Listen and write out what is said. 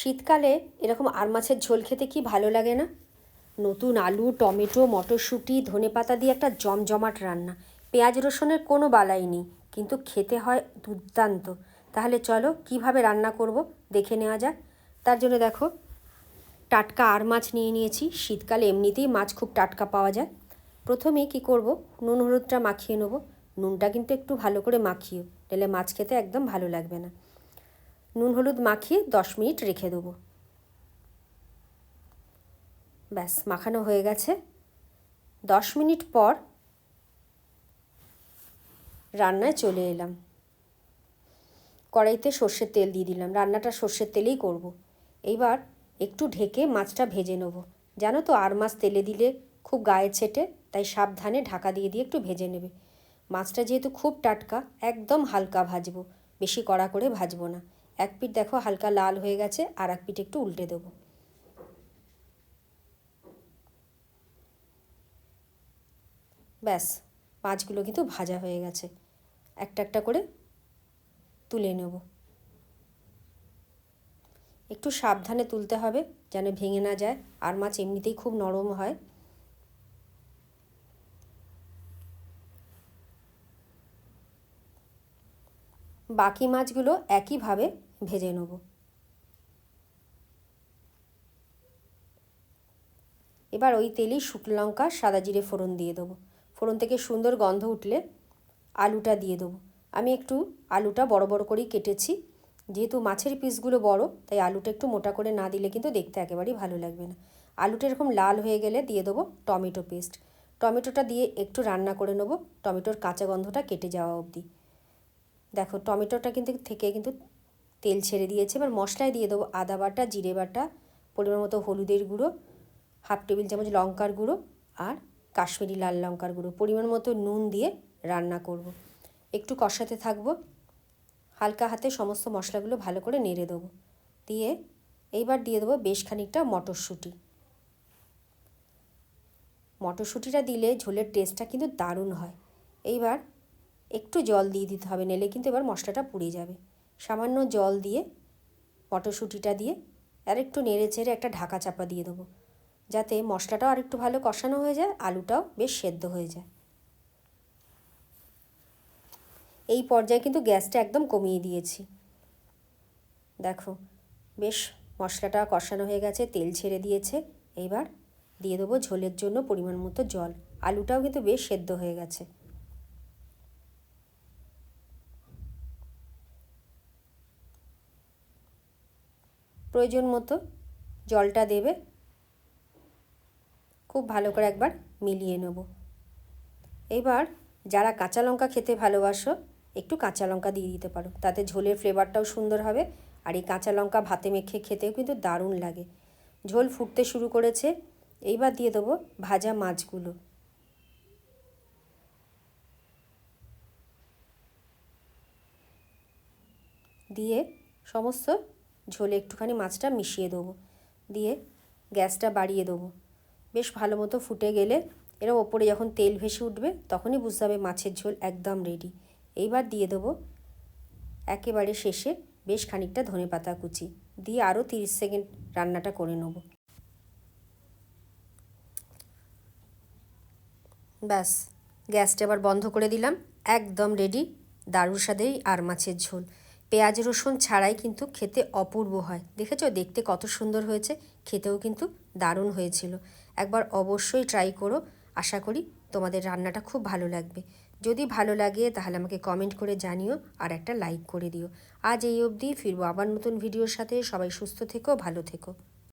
শীতকালে এরকম আর মাছের ঝোল খেতে কি ভালো লাগে না? নতুন আলু, টমেটো, মটরশুঁটি, ধনেপাতা দিয়ে একটা জমজমাট রান্না। পেঁয়াজ রসুনের কোনো বালাই নেই, কিন্তু খেতে হয় দুর্দান্ত। তাহলে চলো কীভাবে রান্না করব দেখে নেওয়া যাক। তার জন্য দেখো, টাটকা আর মাছ নিয়ে নিয়েছি। শীতকালে এমনিতেই মাছ খুব টাটকা পাওয়া যায়। প্রথমে কি করব? নুন হলুদটা মাখিয়ে নেব। নুনটা কিন্তু একটু ভালো করে মাখিও, নাহলে মাছ খেতে একদম ভালো লাগবে না। নুন, হলুদ মাখিয়ে দশ মিনিট রেখে দেবো। ব্যাস, মাখানো হয়ে গেছে। দশ মিনিট পর রান্নায় চলে এলাম। কড়াইতে সর্ষের তেল দিয়ে দিলাম। রান্নাটা সর্ষের তেলেই করব। এইবার একটু ঢেকে মাছটা ভেজে নেব। জানো তো, আর মাছ তেলে দিলে খুব গায়ে ছেটে, তাই সাবধানে ঢাকা দিয়ে দিয়ে একটু ভেজে নেবে। মাছটা যেহেতু খুব টাটকা, একদম হালকা ভাজবো। বেশি কড়া করে ভাজবো না। এক পিঠ দেখো হালকা লাল হয়ে গেছে, আর এক পিঠ একটু উল্টে দেবো। ব্যাস মাছগুলো কিন্তু ভাজা হয়ে গেছে। একটা একটা করে তুলে নেব। একটু সাবধানে তুলতে হবে যেন ভেঙে না যায়, আর মাছ এমনিতেই খুব নরম হয়। বাকি মাছগুলো একইভাবে ভেজে নেব। এবার ওই তেলেই শুকনো লঙ্কা, সাদা জিরে ফোড়ন দিয়ে দেবো। ফোড়ন থেকে সুন্দর গন্ধ উঠলে আলুটা দিয়ে দেবো। আমি একটু আলুটা বড় বড় করেই কেটেছি। যেহেতু মাছের পিসগুলো বড়, তাই আলুটা একটু মোটা করে না দিলে কিন্তু দেখতে একেবারেই ভালো লাগবে না। আলুটা এরকম লাল হয়ে গেলে দিয়ে দেবো টমেটো পেস্ট। টমেটোটা দিয়ে একটু রান্না করে নেব। টমেটোর কাঁচা গন্ধটা কেটে যাওয়া অবধি। দেখো, টমেটোটা কিন্তু থেকে কিন্তু তেল ছেড়ে দিয়েছে। এবার মশলায় দিয়ে দেবো আদা বাটা, জিরে বাটা, পরিমাণ মতো হলুদের গুঁড়ো, হাফ টেবিল চামচ লঙ্কার গুঁড়ো আর কাশ্মীরি লাল লঙ্কার গুঁড়ো। পরিমাণ মতো নুন দিয়ে রান্না করব। একটু কষাতে থাকব। হালকা হাতে সমস্ত মশলাগুলো ভালো করে নেড়ে দেবো। দিয়ে এইবার দিয়ে দেবো বেশ খানিকটা মটরশুঁটি। মটরশুঁটিটা দিলে ঝোলের টেস্টটা কিন্তু দারুণ হয়। এইবার একটু জল দিয়ে দিতে হবে নেলে কিন্তু এবার মশলাটা পুড়ে যাবে। সামান্য জল দিয়ে, মটরশুঁটিটা দিয়ে, আর একটু নেড়ে চেড়ে একটা ঢাকা চাপা দিয়ে দেবো। যাতে মশলাটাও আর একটু ভালো কষানো হয়ে যায়, আলুটাও বেশ সেদ্ধ হয়ে যায়। এই পর্যায়ে কিন্তু গ্যাসটা একদম কমিয়ে দিয়েছি। দেখো, বেশ মশলাটা কষানো হয়ে গেছে, তেল ছেড়ে দিয়েছে। এইবার দিয়ে দেবো ঝোলের জন্য পরিমাণ মতো জল। আলুটাও কিন্তু বেশ সেদ্ধ হয়ে গেছে। প্রয়োজন মতো জলটা দেবে। খুব ভালো করে একবার মিলিয়ে নেব। এবার যারা কাঁচা লঙ্কা খেতে ভালোবাসো, একটু কাঁচা লঙ্কা দিয়ে দিতে পারো। তাতে ঝোলের ফ্লেভারটাও সুন্দর হবে আর এই কাঁচা লঙ্কা ভাতে মেখে খেতেও কিন্তু দারুণ লাগে। ঝোল ফুটতে শুরু করেছে। এইবার দিয়ে দেবো ভাজা মাছগুলো। দিয়ে সমস্ত ঝোলে একটুখানি মাছটা মিশিয়ে দেবো। দিয়ে গ্যাসটা বাড়িয়ে দেবো। বেশ ভালো মতো ফুটে গেলে এরম ওপরে যখন তেল ভেসে উঠবে তখনই বুঝতে হবে মাছের ঝোল একদম রেডি এইবার দিয়ে দেবো একেবারে শেষে বেশ খানিকটা ধনে পাতা কুচি। দিয়ে আরও তিরিশ সেকেন্ড রান্নাটা করে নেব। ব্যাস, গ্যাসটা এবার বন্ধ করে দিলাম। একদম রেডি দারুণ স্বাদেই আর মাছের ঝোল। পেঁয়াজ, রসুন ছাড়াই কিন্তু খেতে অপূর্ব হয়। দেখেছ? দেখতে কত সুন্দর হয়েছে, খেতেও কিন্তু দারুণ হয়েছিল। একবার অবশ্যই ট্রাই করো। আশা করি তোমাদের রান্নাটা খুব ভালো লাগবে। যদি ভালো লাগে তাহলে আমাকে কমেন্ট করে জানিও আর একটা লাইক করে দিও। আজ এই অবধি, ফিরবো আবার নতুন ভিডিওর সাথে। সবাই সুস্থ থেকো, ভালো থেকো।